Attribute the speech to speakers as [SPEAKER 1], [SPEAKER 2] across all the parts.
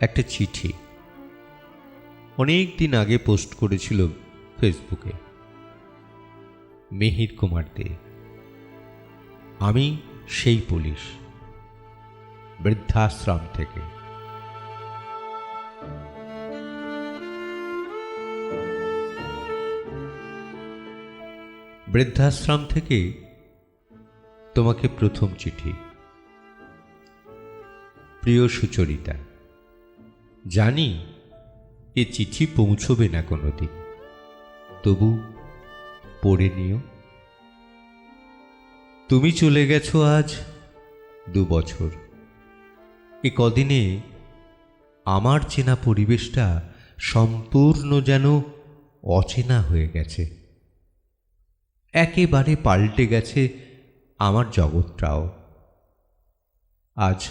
[SPEAKER 1] একটা চিঠি। অনেক দিন আগে পোস্ট করেছিল ফেসবুকে। মিহির কুমার দে। আমি সেই পুলিশ। বৃদ্ধাশ্রম থেকে। বৃদ্ধাশ্রম থেকে তোমাকে প্রথম চিঠি। প্রিয় সুচরিতা জানি এ চিঠি পৌঁছবে না কোনোদিন। তবু পড়ে নিও। তুমি চলে গেছো আজ দু বছর। এ কদিনে আমার চেনা পরিবেশটা সম্পূর্ণ যেন অচেনা হয়ে গেছে। একেবারে পাল্টে গেছে আমার জগৎটাও। আজ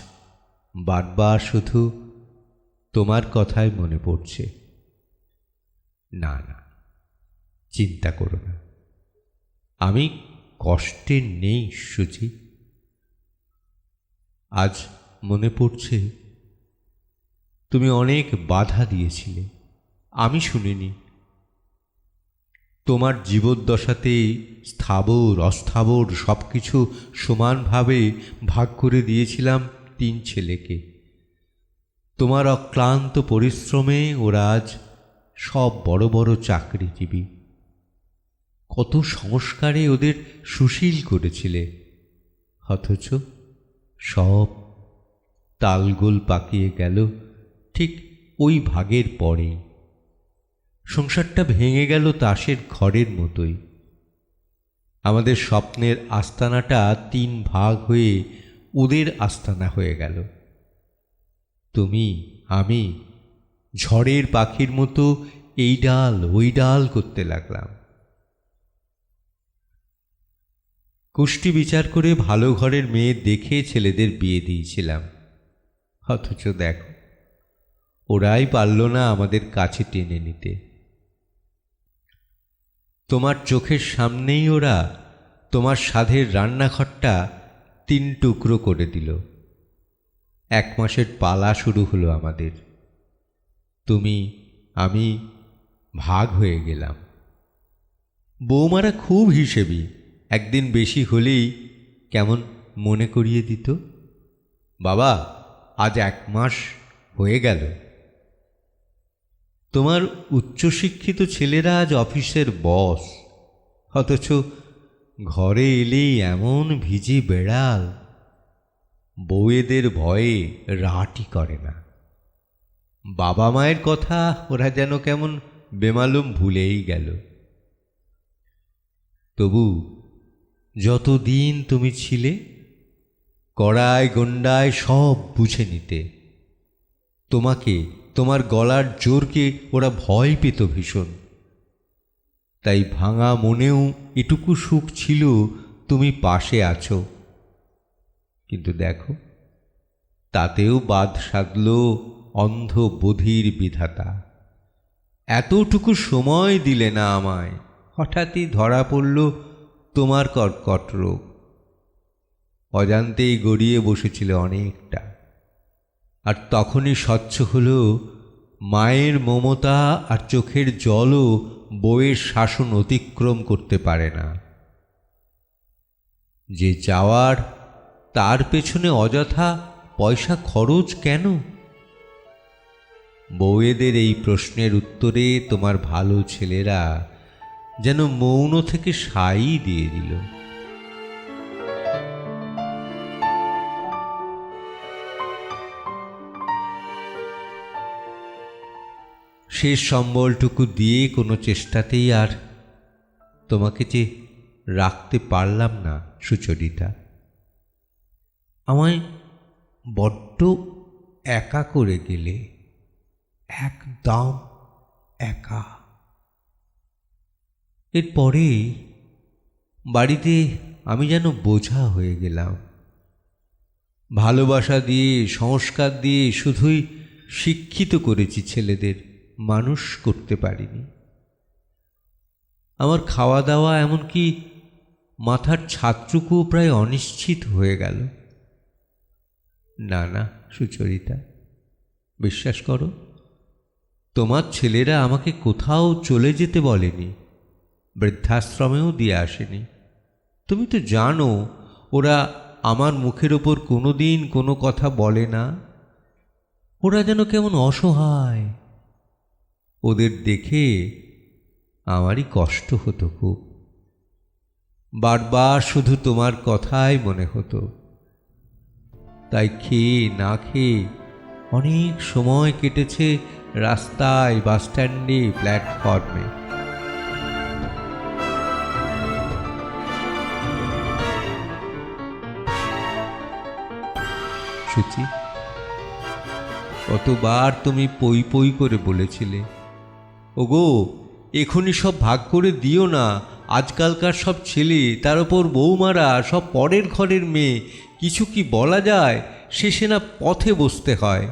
[SPEAKER 1] বারবার শুধু তোমার কথাই মনে পড়ছে। না না, চিন্তা করো না। আমি কষ্টে নেই, সুচি। আজ মনে পড়ছে, তুমি অনেক বাধা দিয়েছিলে। আমি শুনিনি। তোমার জীবদ্দশাতে স্থাবর, অস্থাবর সব কিছু সমানভাবে ভাগ করে দিয়েছিলাম তিন ছেলেকে। তোমার অক্লান্ত পরিশ্রমে ওরা আজ সব বড় বড় চাকরিজীবী। কত সংস্কারে ওদের সুশীল করেছিলে। অথচ সব তালগোল পাকিয়ে গেল ঠিক ওই ভাগের পরেই সংসারটা ভেঙে গেল তাসের ঘরের মতোই। আমাদের স্বপ্নের আস্তানাটা তিন ভাগ হয়ে ওদের আস্তানা হয়ে গেল। তুমি, আমি ঝড়ের পাখির মতো এই ডাল, ওই ডাল করতে লাগলাম। কুষ্টি বিচার করে ভালো ঘরের মেয়ে দেখে ছেলেদের বিয়ে দিয়েছিলাম। অথচ দেখো, ওরাই পারল না আমাদের কাছে টেনে নিতে। তোমার চোখের সামনেই ওরা তোমার স্বাদের রান্নাঘরটা তিন টুকরো করে দিল। এক মাসের পালা শুরু হলো আমাদের। তুমি, আমি ভাগ হয়ে গেলাম। বৌমারা খুব হিসেবি, একদিন বেশি হলেই কেমন মনে করিয়ে দিত। বাবা, আজ এক মাস হয়ে গেল। তোমার উচ্চশিক্ষিত ছেলেরা আজ অফিসের বস, অথচ ঘরে এলেই এমন ভিজে বেড়াল। বউয়েদের ভয়ে রাটি করে না। বাবা মায়ের কথা ওরা যেন কেমন বেমালুম ভুলেই গেল। তবু যতদিন তুমি ছিলে, কড়ায় গন্ডায় সব বুঝে নিতে। তোমাকে, তোমার গলার জোরকে ওরা ভয় পেত ভীষণ। তাই ভাঙা মনেও এটুকু সুখ ছিল তুমি পাশে আছো। কিন্তু দেখো, তাতেও বাদ সাধল অন্ধ বধির বিধাতা। এতটুকু সময় দিলে না আমায়, হঠাৎই ধরা পড়ল তোমার কর্কট রোগ। অজান্তেই গড়িয়ে বসেছিল অনেকটা। আর তখনই স্বচ্ছ হলো, মায়ের মমতা আর চোখের জলও বইয়ের শাসন অতিক্রম করতে পারে না। যে যাওয়ার তার পেছনে অযথা পয়সা খরচ কেন? বউয়েদের এই প্রশ্নের উত্তরে তোমার ভালো ছেলেরা যেন মৌন থেকে সাই দিয়ে দিল। শেষ সম্বলটুকু দিয়ে কোনো চেষ্টাতেই আর তোমাকে যে রাখতে পারলাম না, সুচরিতা। আমায় বড্ড একা করে গেলে, একদম একা। এরপরে বাড়িতে আমি যেন বোঝা হয়ে গেলাম। ভালোবাসা দিয়ে, সংস্কার দিয়ে শুধুই শিক্ষিত করেছি ছেলেদের, মানুষ করতে পারিনি। আমার খাওয়া দাওয়া এমনকি মাথার ছাত্রকুও প্রায় অনিশ্চিত হয়ে গেল। না না সুচরিতা, বিশ্বাস করো, তোমার ছেলেরা আমাকে কোথাও চলে যেতে বলেনি, বৃদ্ধাশ্রমেও দিয়ে আসেনি। তুমি তো জানো, ওরা আমার মুখের ওপর কোনো দিন কোনো কথা বলে না। ওরা যেন কেমন অসহায়। ওদের দেখে আমারই কষ্ট হতো খুব। বারবার শুধু তোমার কথাই মনে হতো। তাই খেয়ে না খেয়ে অনেক সময় কেটেছে রাস্তায় বাস স্ট্যান্ডে প্ল্যাটফর্মে। সুচি, কতবার তুমি পই পই করে বলেছিলে। ওগো এখনই সব ভাগ করে দিও না। আজকালকার সব ছেলে, তার ওপর বৌমারা সব পরের ঘরের মেয়ে, কিছু কি বলা যায়? শেষে না পথে বসতে হয়।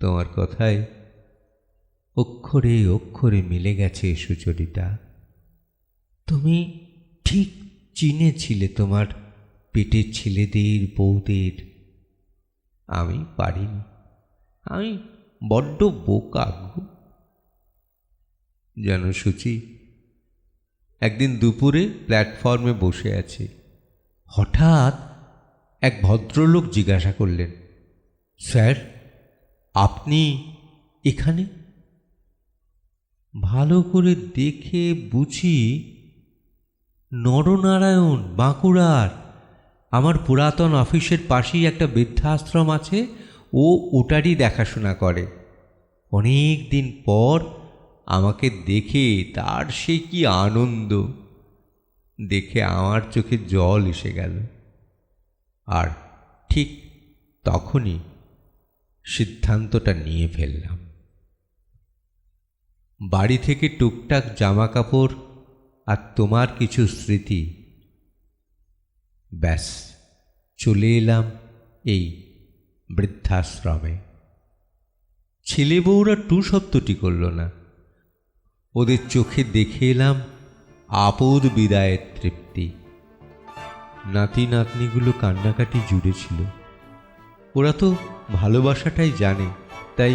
[SPEAKER 1] তোমার কথায় অক্ষরে অক্ষরে মিলে গেছে সুচরিতা। তুমি ঠিক চিনেছিলে তোমার পেটের ছেলেদের, বউদের। আমি পারিনি। আমি বড্ড বোকা যেন সুচি একদিন দুপুরে প্ল্যাটফর্মে বসে আছি। হঠাৎ এক ভদ্রলোক জিজ্ঞাসা করলেন, স্যার, আপনি এখানে? ভালো করে দেখে বুঝি নরনারায়ণ বাঁকুড়ার। আমার পুরাতন অফিসের পাশেই একটা বৃদ্ধাশ্রম আছে, ও ওটারই দেখাশোনা করে। অনেক দিন পর আমাকে দেখে তার সে কি আনন্দ। দেখে আমার চোখে জল এসে গেল। আর ঠিক তখনই সিদ্ধান্তটা নিয়ে ফেললাম। বাড়ি থেকে টুকটাক জামা কাপড় আর তোমার কিছু স্মৃতি। ব্যাস, চলে এলাম এই বৃদ্ধাশ্রমে। ছেলে বউরা টু শব্দটি করল না। ওদের চোখে দেখে এলাম আপদ বিদায়ের তৃপ্তি। নাতি নাতনিগুলো কান্নাকাটি জুড়েছিল ওরা তো ভালোবাসাটাই জানে, তাই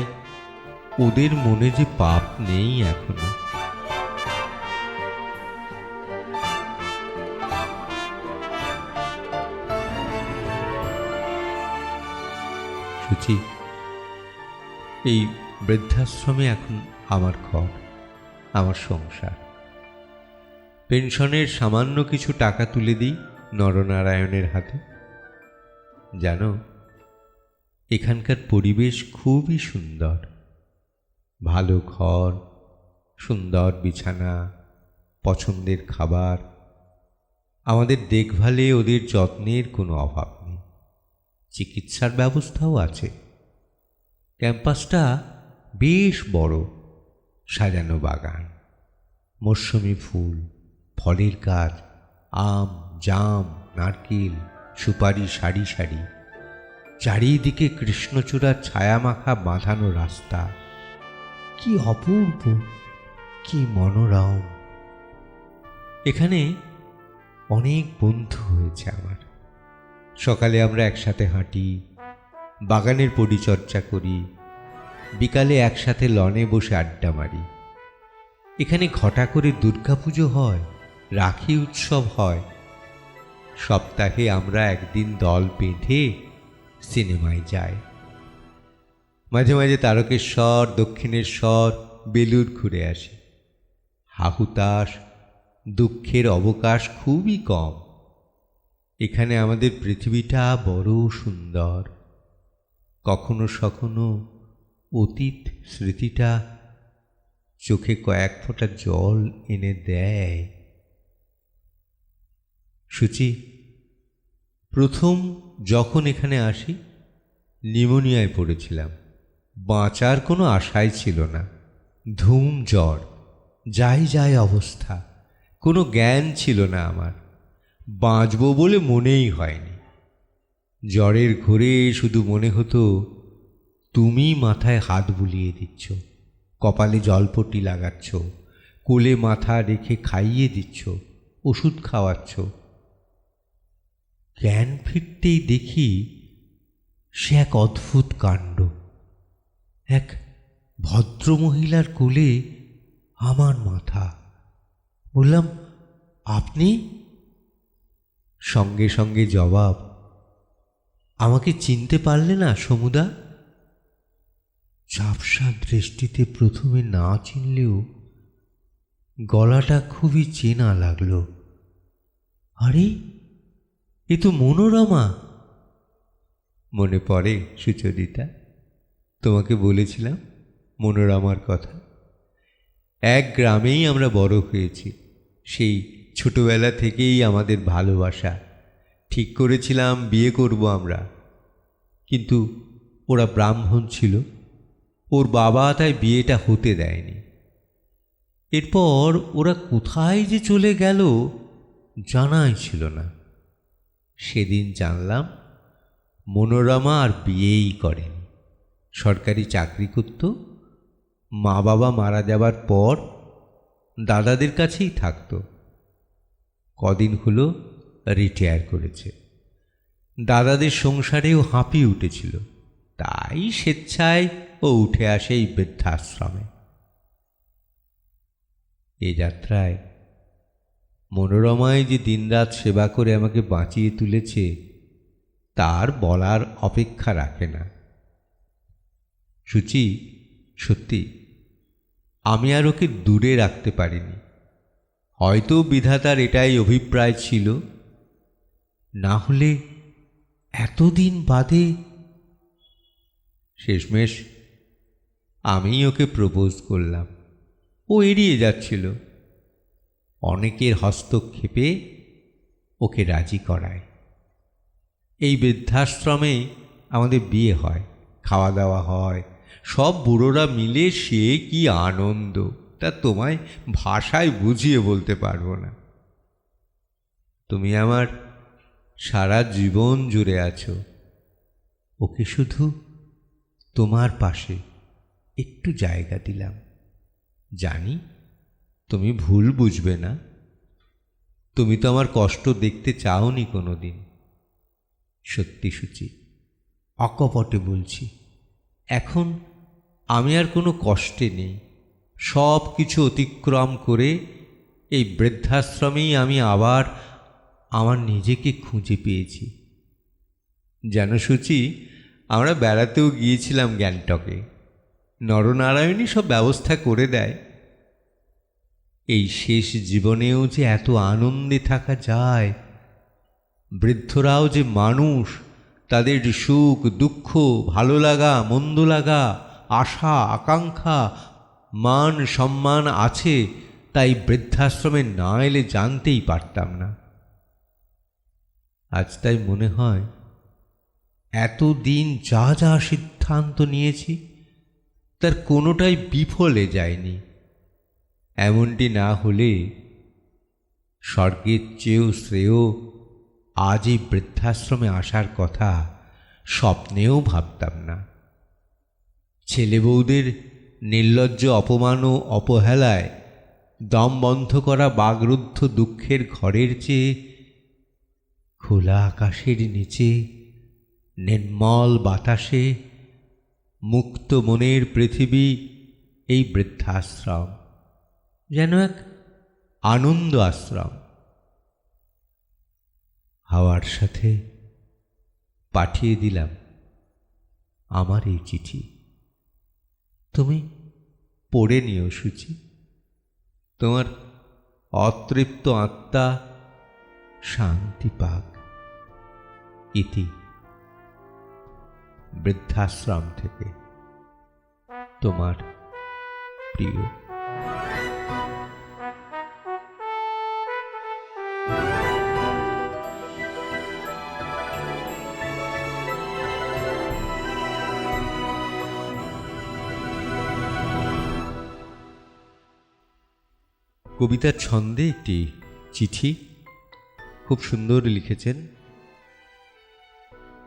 [SPEAKER 1] ওদের মনে যে পাপ নেই এখনও। সুচি এই বৃদ্ধাশ্রমে এখন আমার ঘর। আমার সংসার। পেনশনের সামান্য কিছু টাকা তুলে দিই নরনারায়ণের হাতে। জানো, এখানকার পরিবেশ খুবই সুন্দর। ভালো ঘর, সুন্দর বিছানা, পছন্দের খাবার। আমাদের দেখভালে ওদের যত্নের কোনো অভাব নেই। চিকিৎসার ব্যবস্থাও আছে। ক্যাম্পাসটা বেশ বড়। সাজানো বাগান মরশুমি ফুল, ফলের গাছ, আম, জাম, নারকেল, সুপারি সারি সারি। চারিদিকে কৃষ্ণচূড়ার ছায়ামাখা বাঁধানো রাস্তা। কি অপূর্ব, কি মনোরম। এখানে অনেক বন্ধু হয়েছে আমার। সকালে আমরা একসাথে হাঁটি, বাগানের পরিচর্যা করি বিকালে একসাথে লনে বসে আড্ডা মারি। এখানে ঘটা করে দুর্গাপুজো হয়, রাখি উৎসব হয়। সপ্তাহে আমরা একদিন দল বেঁধে সিনেমায় যাই। মাঝে মাঝে তারকেশ্বর, দক্ষিণেশ্বর বেলুর ঘুরে আসি। হাহুতাস দুঃখের অবকাশ খুবই কম। এখানে আমাদের পৃথিবীটা বড় সুন্দর। কখনো সখনো অতীত স্মৃতিটা চোখে কয়েক ফোঁটা জল এনে দেয়। সুচি, প্রথম যখন এখানে আসি, নিমোনিয়ায় পড়েছিলাম। বাঁচার কোনো আশাই ছিল না। ধুম জ্বর, যাই যাই অবস্থা, কোনো জ্ঞান ছিল না আমার। বাঁচব বলে মনেই হয়নি। জ্বরের ঘোরে শুধু মনে হতো তুমি মাথায় হাত বুলিয়ে দিচ্ছ, কপালে জলপটি লাগাচ্ছ, কোলে মাথা রেখে খাইয়ে দিচ্ছ, ওষুধ খাওয়াচ্ছ। জ্ঞান ফিরতেই দেখি সে এক অদ্ভুত কাণ্ড। এক ভদ্রমহিলার কোলে আমার মাথা। বললাম, আপনি? সঙ্গে সঙ্গে জবাব, আমাকে চিনতে পারলে না, সমুদা? ঝাপসা দৃষ্টিতে প্রথমে না চিনলেও গলাটা খুবই চেনা লাগল। আরে, এ তো মনোরমা। মনে পড়ে সুচরিতা, তোমাকে বলেছিলাম মনোরমার কথা। এক গ্রামেই আমরা বড় হয়েছি, সেই ছোটবেলা থেকেই আমাদের ভালোবাসা। ঠিক করেছিলাম বিয়ে করব আমরা, কিন্তু ওরা ব্রাহ্মণ ছিল। ওর বাবা তাই বিয়েটা হতে দেয়নি। এরপর ওরা কোথায় যে চলে গেল জানাই ছিল না। সেদিন জানলাম, মনোরমা আর বিয়েই করেন। সরকারি চাকরি করত মা বাবা মারা যাবার পর দাদাদের কাছেই থাকতো। কদিন হলো রিটায়ার করেছে। দাদাদের সংসারেও হাঁপিয়ে উঠেছিল। তাই স্বেচ্ছায় ও উঠে আসে এই বৃদ্ধাশ্রমে। এ যাত্রায় মনোরমায় যে দিনরাত সেবা করে আমাকে বাঁচিয়ে তুলেছে, তার বলার অপেক্ষা রাখে না। সুচি, সত্যি, আমি আর ওকে দূরে রাখতে পারিনি। হয়তো বিধাতার এটাই অভিপ্রায় ছিল। না হলে এতদিন বাদে শেষমেশ আমি ওকে প্রপোজ করলাম। ও এড়িয়ে যাচ্ছিল। অনেকের হস্তক্ষেপে ওকে রাজি করায়। এই বৃদ্ধাশ্রমে আমাদের বিয়ে হয় খাওয়া দাওয়া হয়, সব বুড়োরা মিলে সে কি আনন্দ, তা তোমায় ভাষায় বুঝিয়ে বলতে পারব না। তুমি আমার সারা জীবন জুড়ে আছো, ওকে শুধু তোমার পাশে একটু জায়গা দিলাম। জানি, তুমি ভুল বুঝবে না। তুমি তো আমার কষ্ট দেখতে চাওনি কোনো দিন সত্যি সুচি, অকপটে বলছি, এখন আমি আর কোনো কষ্টে নেই। সব কিছু অতিক্রম করে এই বৃদ্ধাশ্রমেই আমি আবার আমার নিজেকে খুঁজে পেয়েছি। যেন সূচি, আমরা বেড়াতেও গিয়েছিলাম গ্যাংটকে। নরনারায়ণই সব ব্যবস্থা করে দেয়। এই শেষ জীবনেও যে এত আনন্দে থাকা যায়, বৃদ্ধরাও যে মানুষ, তাদের সুখ, দুঃখ, ভালো লাগা, মন্দ লাগা, আশা, আকাঙ্ক্ষা, মান, সম্মান আছে, তাই বৃদ্ধাশ্রমে না এলে জানতেই পারতাম না। আজ তাই মনে হয়, এতদিন যা যা সিদ্ধান্ত নিয়েছি তার কোনোটাই বিফলে যায়নি। এমনটি না হলে স্বর্গের চেয়েও শ্রেয় আজ এই বৃদ্ধাশ্রমে আসার কথা স্বপ্নেও ভাবতাম না। ছেলে বউদের নির্লজ্জ অপমান ও অবহেলায় দম বন্ধ করা বাগরুদ্ধ দুঃখের ঘরের চেয়ে খোলা আকাশের নিচে নির্মল বাতাসে মুক্ত মনের পৃথিবী, এই বৃদ্ধাশ্রম। যেন এক আনন্দ আশ্রম। হাওয়ার সাথে পাঠিয়ে দিলাম আমার এই চিঠি। তুমি পড়ে নিও, সুচি। তোমার অতৃপ্ত আত্মা শান্তি পাক। ইতি। বৃদ্ধাশ্রম থেকে। তোমার প্রিয়। কবিতার ছন্দে একটি চিঠি খুব সুন্দর লিখেছেন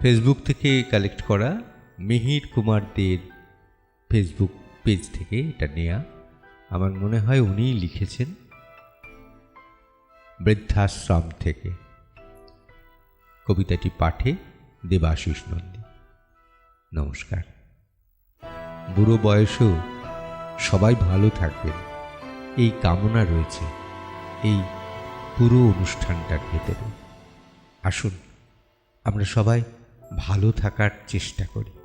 [SPEAKER 1] ফেসবুক থেকে কালেক্ট করা মিহির কুমার দের ফেসবুক পেজ থেকে এটা নেয়া। আমার মনে হয় উনিই লিখেছেন বৃদ্ধাশ্রম থেকে। কবিতাটি পাঠে দেবাশিস নন্দী। নমস্কার। বুড়ো বয়সেও সবাই ভালো থাকবেন। এই কামনা রয়েছে এই পুরো অনুষ্ঠানটার ভেতরে। আসুন, আমরা সবাই ভালো থাকার চেষ্টা করি।